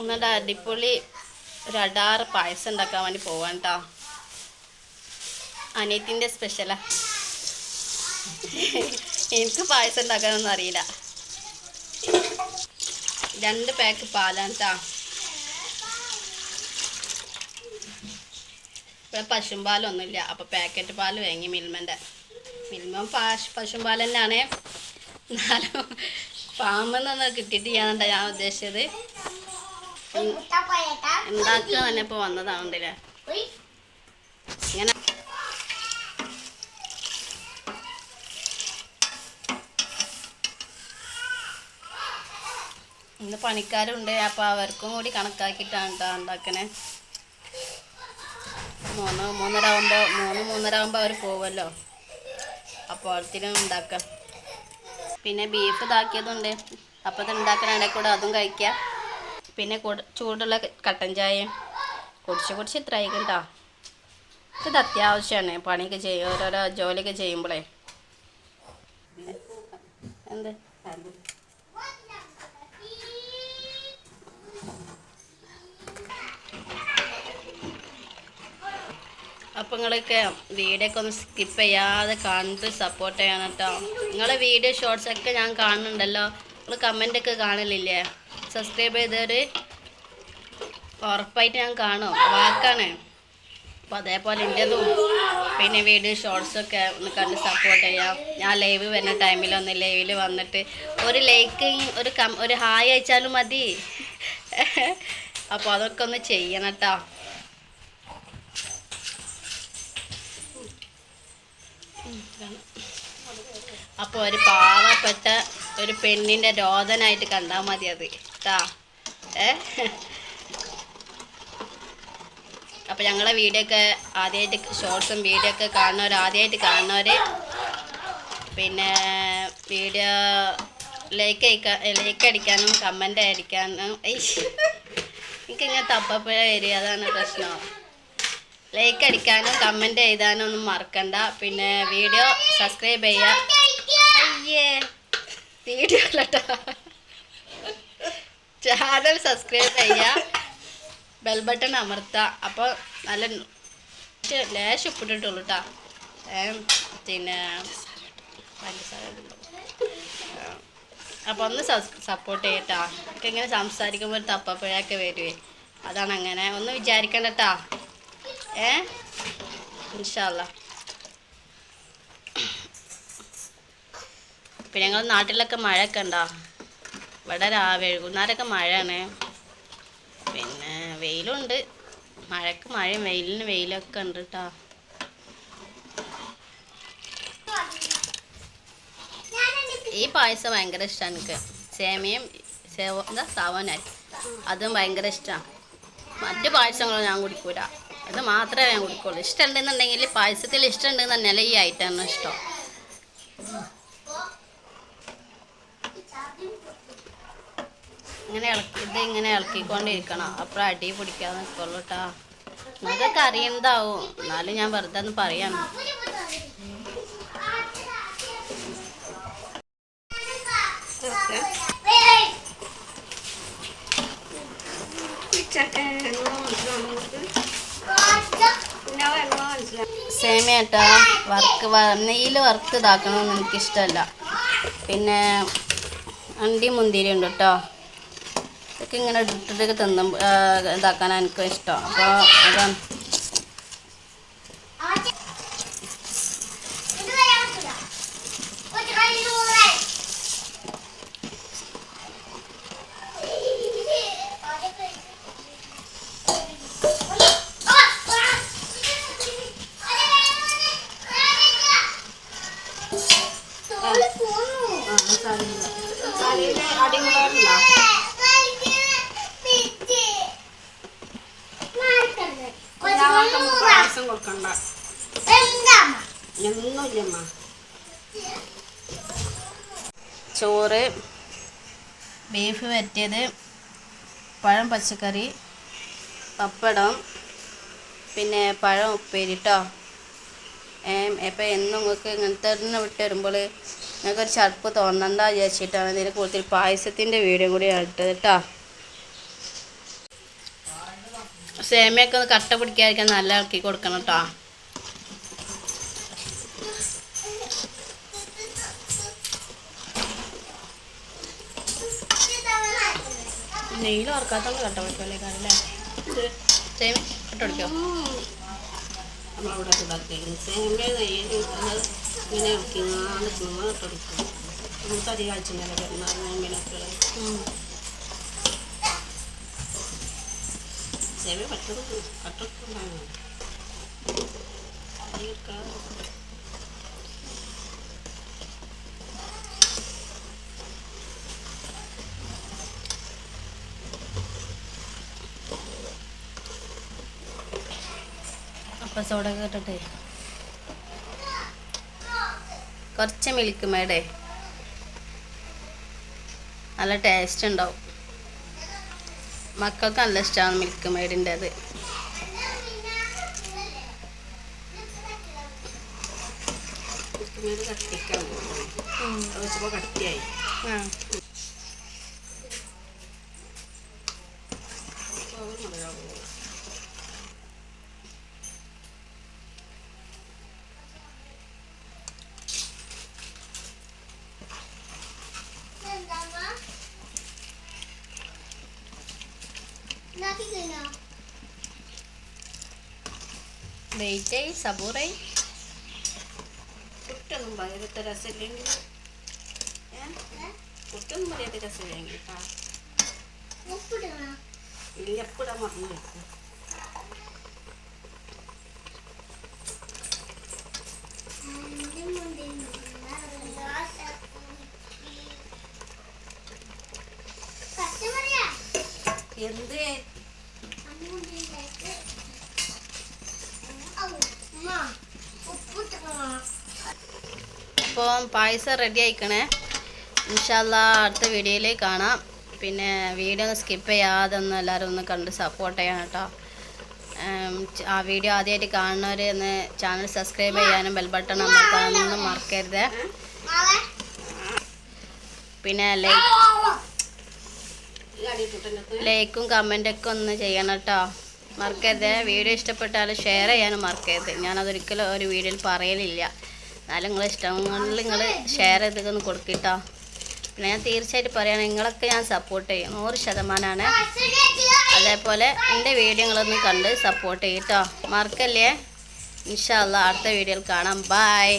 എന്നിട്ട് അടിപൊളി ഒരു അടാറ് പായസം ഉണ്ടാക്കാൻ വേണ്ടി പോവാൻ കേട്ടോ അനിയത്തിന്റെ സ്പെഷ്യലാ എനിക്ക് പായസം ഉണ്ടാക്കാനൊന്നും അറിയില്ല. രണ്ട് പാക്ക് പാലാണ് കേട്ടോ ഇവിടെ പശുമ്പാലൊന്നുമില്ല അപ്പോൾ പാക്കറ്റ് പാൽ വാങ്ങി മിൽമന്റെ. മിൽമ പാശ് പശുമ്പാൽ തന്നെയാണ് എന്നാലും ഫാമിൽ കിട്ടിയിട്ട് ചെയ്യാനുണ്ട ഞാൻ ഉദ്ദേശിച്ചത്. ഉണ്ടാക്കുക തന്നെ ഇപ്പോൾ വന്നതാവുണ്ടല്ലേ? ഇങ്ങനെ. ഇന്ന് പണിക്കാരുണ്ട് അപ്പോൾ അവർക്കും കൂടി കണക്കാക്കിയിട്ടാണ് കേട്ടോ ഉണ്ടാക്കണേ. മൂന്ന് മൂന്നര ആകുമ്പോൾ മൂന്ന് മൂന്നര ആകുമ്പോൾ അവർ പോവല്ലോ. അപ്പോൾ അപ്പോഴത്തേനും ഉണ്ടാക്കാം. പിന്നെ ബീഫ് ഇതാക്കിയതുണ്ട്. അപ്പോൾ ഇത് ഉണ്ടാക്കാനാണെങ്കിൽ കൂടെ അതും കഴിക്കാം. പിന്നെ ചൂടുള്ള കട്ടൻ ചായയും. കുടിച്ച് കുടിച്ച് ഇത്ര കേട്ടോ. ഇത് അത്യാവശ്യമാണ് പണിയൊക്കെ ചെയ്യും ഓരോരോ ജോലിയൊക്കെ ചെയ്യുമ്പോഴേ എന്ത്? നിങ്ങളൊക്കെ വീഡിയോ ഒന്ന് സ്കിപ്പ് ചെയ്യാതെ കണ്ട് സപ്പോർട്ട് ചെയ്യണം കേട്ടോ നിങ്ങളെ വീഡിയോ ഷോർട്സ് ഒക്കെ ഞാൻ കാണുന്നുണ്ടല്ലോ. നിങ്ങൾ കമന്റ് ഒക്കെ കാണലില്ലേ? സബ്സ്ക്രൈബ് ചെയ്തവർ ഉറപ്പായിട്ട് ഞാൻ കാണും. വാക്കാണ്. അപ്പോൾ അതേപോലെ എന്റെതും പിന്നെ വീഡിയോ ഷോർട്സ് ഒക്കെ ഒന്ന് കണ്ട് സപ്പോർട്ട് ചെയ്യാം. ഞാൻ ലൈവ് വരുന്ന ടൈമിലൊന്ന് ലൈവിൽ വന്നിട്ട് ഒരു ലൈക്ക് ഒരു കം ഒരു ഹായ് അയച്ചാലും മതി. അപ്പോൾ അതൊക്കെ ഒന്ന് ചെയ്യണം കേട്ടോ അപ്പോൾ ഒരു പാവപ്പെട്ട ഒരു പെണ്ണിന്റെ രോദനായിട്ട് കണ്ടാൽ മതി അത്. കേട്ടാ ഏ? അപ്പോൾ ഞങ്ങളെ വീഡിയോ ഒക്കെ ആദ്യമായിട്ട് ഷോർട്സും വീഡിയോ ഒക്കെ കാണുന്നവർ ആദ്യമായിട്ട് കാണുന്നവർ പിന്നെ വീഡിയോ ലൈക്ക് അയക്കാൻ ലൈക്ക് അടിക്കാനും കമന്റ് അടിക്കാനും എനിക്കിങ്ങനെ തപ്പപ്പുഴ വരിക അതാണ് പ്രശ്നം. ലൈക്ക് അടിക്കാനും കമന്റ് എഴുതാനും ഒന്നും മറക്കണ്ട. പിന്നെ വീഡിയോ സബ്സ്ക്രൈബ് ചെയ്യുക അയ്യേ. വീഡിയോ കേട്ടോ ചാനൽ സബ്സ്ക്രൈബ് ചെയ്യുക ബെൽ ബട്ടൺ അമർത്ത. അപ്പോൾ നല്ല ലേശം ഉപ്പിട്ടിട്ടുള്ളൂ കേട്ടോ പിന്നെ? അപ്പോൾ ഒന്ന് സപ്പോർട്ട് ചെയ്യട്ടാ. എനിക്ക് ഇങ്ങനെ സംസാരിക്കുമ്പോൾ ഒരു തപ്പപ്പുഴയൊക്കെ വരുവേ. അതാണ് അങ്ങനെ. ഒന്ന് വിചാരിക്കണ്ട കേട്ടാ ഏ? ഇൻഷാല്ല പിന്നെ ഞങ്ങൾ നാട്ടിലൊക്കെ മഴയൊക്കെ ഉണ്ടോ? ഇവിടെ രാവിലെ വൈകുന്നേരമൊക്കെ മഴയാണ്. പിന്നെ വെയിലുണ്ട്. മഴക്ക് മഴയും വെയിലിന് വെയിലൊക്കെ ഉണ്ട് കേട്ടോ ഈ പായസം ഭയങ്കര ഇഷ്ടമാണ് എനിക്ക്. സേമിയും സേവ എന്താ സാവനായി. അതും ഭയങ്കര ഇഷ്ടമാണ് മറ്റു പായസങ്ങളും ഞാൻ കുടിക്കൂല. ഇത് മാത്രമേ ഞാൻ കുടിക്കുള്ളൂ. ഇഷ്ടമുണ്ടെന്നുണ്ടെങ്കിൽ പായസത്തിൽ ഇഷ്ടമുണ്ടെന്ന് തന്നെയല്ല ഈ ഐറ്റമാണ് ഇഷ്ടം. ഇങ്ങനെ ഇളക്കി ഇത് ഇങ്ങനെ ഇളക്കിക്കൊണ്ടിരിക്കണം. അപ്പോൾ അടി പിടിക്കാതെ നിൽക്കുള്ളൂ കേട്ടോ നിങ്ങൾക്കൊക്കെ അറിയുന്നതാവും. എന്നാലും ഞാൻ വെറുതെ ഒന്ന് പറയാണ്. സേമിയ കേട്ടോ വർക്ക് നെയ്യിൽ വർക്ക് ഇതാക്കണമെന്ന് എനിക്കിഷ്ടമല്ല. പിന്നെ അണ്ടി മുന്തിരി ഉണ്ട് കേട്ടോ. ഇതൊക്കെ ഇങ്ങനെ ഇട്ടിട്ട് തിന്നും ഇതാക്കാനാണ് എനിക്കും ഇഷ്ടം അപ്പോൾ അതാണ് ചോറ് ബീഫ് വരട്ടിയത് പഴം പച്ചക്കറി പപ്പടം പിന്നെ പഴം ഉപ്പേരിട്ടോ ഇപ്പം എന്നും നിങ്ങൾക്ക് ഇങ്ങനത്തെ വിട്ട് വരുമ്പോൾ ഞങ്ങൾക്കൊരു ചെറുപ്പ് തോന്നണ്ട വിചാരിച്ചിട്ടാണ് ഇതിന് കൂടുതൽ പായസത്തിന്റെ വീഡിയോ കൂടി ഇട്ടത് കേട്ടോ. സേമിയൊക്കെ ഒന്ന് കട്ട പിടിക്കാതിരിക്കാൻ നല്ല ഇളക്കി കൊടുക്കണം കേട്ടോ. നെയ്യിൽ വറക്കാത്തോണ്ട് കട്ട പിടിക്കല്ലേ കാരല്ലേ സേമി കട്ട പിടിക്കോ നമ്മളവിടെ സേമിയ നെയ്യിൽ ഇങ്ങനെ ഇളക്കിങ്ങാണ്ട് ചുമ്മാ കൊടുക്കും. നമുക്ക് അധികം ആഴ്ചയില്ല പെരുന്നാൾ നോമ്പിനൊക്കെ ചെവി പറ്റത് കട്ടൊട്ടുണ്ടാകും അപ്പം സോഡ കേട്ടിട്ടേ കുറച്ച് മിൽക്ക് മേടേ. നല്ല ടേസ്റ്റ് ഉണ്ടാവും. മക്കൾക്ക് നല്ല ഇഷ്ടമാണ് മിൽക്ക് മേഡിന്റെ അത് കട്ടിക്കാൻ കട്ടിയായി. ആ അപ്പോൾ അത് മതിയാവും വെയിറ്റ് സബൂറായി കുട്ടൊന്നും പറയാത്ത രസമില്ലെങ്കിൽ കുട്ടൊന്നും പറയാത്ത രസമില്ലെങ്കിൽ ഇല്ല എപ്പോഴാ മറന്നു വെക്കും എന്ത്? അപ്പോൾ പായസം റെഡി ആയിക്കണേ. ഇൻഷാല്ല അടുത്ത വീഡിയോയിൽ കാണാം. പിന്നെ വീഡിയോ ഒന്ന് സ്കിപ്പ് ചെയ്യാതെ ഒന്ന് എല്ലാവരും ഒന്ന് കണ്ട് സപ്പോർട്ട് ചെയ്യണം കേട്ടോ. ആ വീഡിയോ ആദ്യമായിട്ട് കാണുന്നവർ ഒന്ന് ചാനൽ സബ്സ്ക്രൈബ് ചെയ്യാനും ബെൽ ബട്ടൺ അമർത്താനൊന്നും മറക്കരുത്. പിന്നെ ലൈക്ക് ലൈക്കും കമന്റൊക്കെ ഒന്ന് ചെയ്യണം കേട്ടോ. മറക്കരുത്. വീഡിയോ ഇഷ്ടപ്പെട്ടാൽ ഷെയർ ചെയ്യാനും മറക്കരുത്. ഞാനതൊരിക്കലും ഒരു വീഡിയോയിൽ പറയലില്ല. എന്നാലും നിങ്ങൾ ഇഷ്ടങ്ങളിൽ നിങ്ങൾ ഷെയർ ചെയ്തൊക്കെ ഒന്ന് കൊടുക്കിട്ടോ. പിന്നെ ഞാൻ തീർച്ചയായിട്ടും പറയുകയാണ് നിങ്ങളൊക്കെ ഞാൻ സപ്പോർട്ട് ചെയ്യും. നൂറ് ശതമാനമാണ് അതേപോലെ എന്റെ വീഡിയോകളൊന്ന് കണ്ട് സപ്പോർട്ട് ചെയ്യട്ടോ മറക്കല്ലേ? ഇൻഷാല്ല അടുത്ത വീഡിയോയിൽ കാണാം. ബായ്